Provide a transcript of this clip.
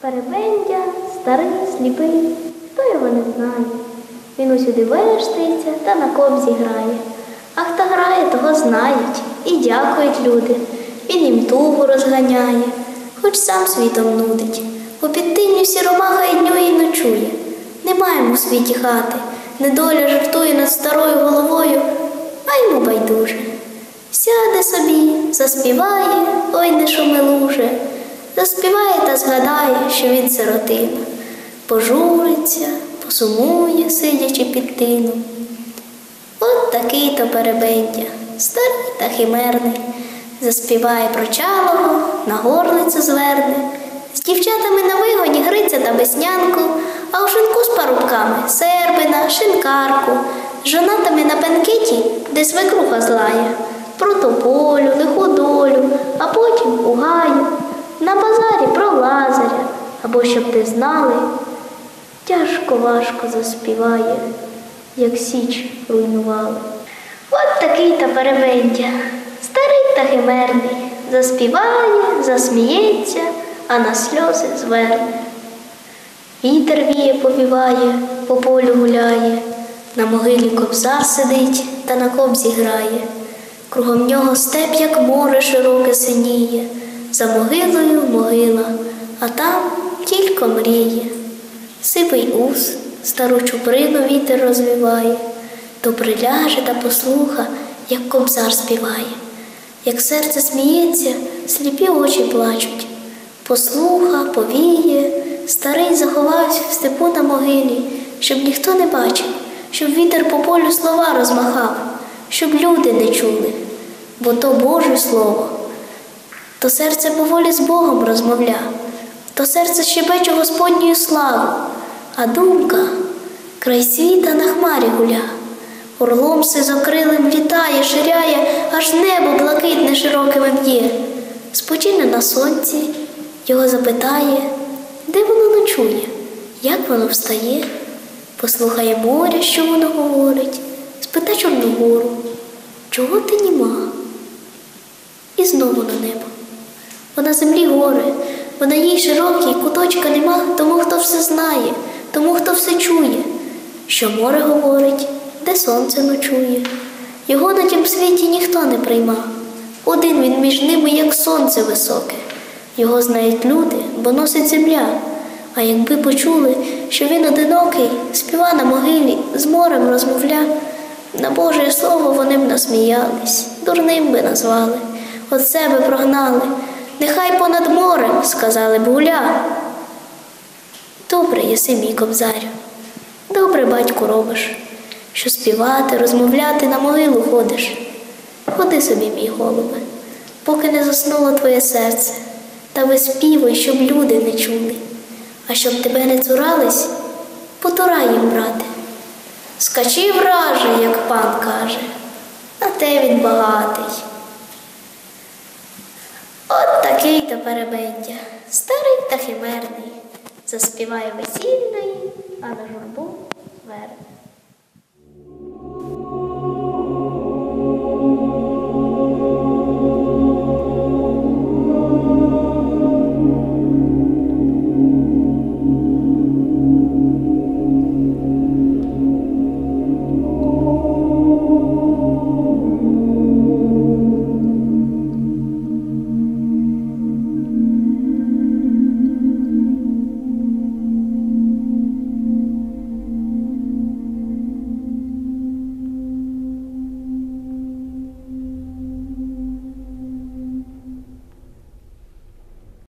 Перебендя, старий, сліпий, хто його не знає. Він усюди вештається та на кобзі грає. А хто грає, того знають і дякують люди. Він їм тугу розганяє, хоч сам світом нудить. У підтині всі ромаха і днює і ночує. Нема йому в світі хати, недоля жартує над старою головою, а йому байдуже. Сяде собі, заспіває, ой не шумелуже, заспіває та згадає, що він сиротина, пожуриться, посумує, сидячи під тином. От такий то перебендя, старий та химерний, заспіває про чалого, на горлицю зверне, з дівчатами на вигоні гриця та веснянку, а у шинку з парубками сербина, шинкарку, з жонатами на бенкеті, де свекруха злає, про тополю, лиходолю, а потім у гаю, на базарі про лазаря, або щоб ти знали, тяжко важко заспіває, як січ руйнували. От такий та перебендя, старий та химерний, заспіває, засміється, а на сльози зверне. Вітер віє, повіває, по полю гуляє, на могилі кобзар сидить та на кобзі грає. Кругом нього степ, як море широке синіє, за могилою могила, а там тільки мріє. Сивий ус, стару чуприну вітер розвіває, то приляже та послуха, як кобзар співає. Як серце сміється, сліпі очі плачуть. Послуха, повіє, старий заховався в степу на могилі, щоб ніхто не бачив, щоб вітер по полю слова розмахав, щоб люди не чули, бо то Боже Слово, то серце поволі з Богом розмовля, то серце щебече Господньою славу, а думка край світа на хмарі гуля. Орлом сизокрилим літає, ширяє, аж небо блакитне широкими б'є. Спочине на сонці, його запитає, де воно ночує, як воно встає, послухає моря, що воно говорить, спита Чорногору, чого ти німа? І знову на небо. Бо на землі гори, бо на їй широкій куточка нема, тому хто все знає, тому хто все чує, що море говорить, де сонце ночує. Його на тім світі ніхто не прийма. Один він між ними, як сонце високе. Його знають люди, бо носить земля. А якби почули, що він одинокий, співа на могилі, з морем розмовля, на Боже слово вони б насміялись, дурним би назвали, от себе прогнали. Нехай понад морем, сказали б гуля. Добре єси, мій кобзарю, добре, батьку, робиш, що співати, розмовляти на могилу ходиш. Ходи собі, мій голубе, поки не заснуло твоє серце, та виспівуй, щоб люди не чули, а щоб тебе не цурались, потурай їм, брате. Скачи враже, як пан каже, а те він багатий. Такий то перебиття, старий та химерний, заспіває весільної, а на журбу верне.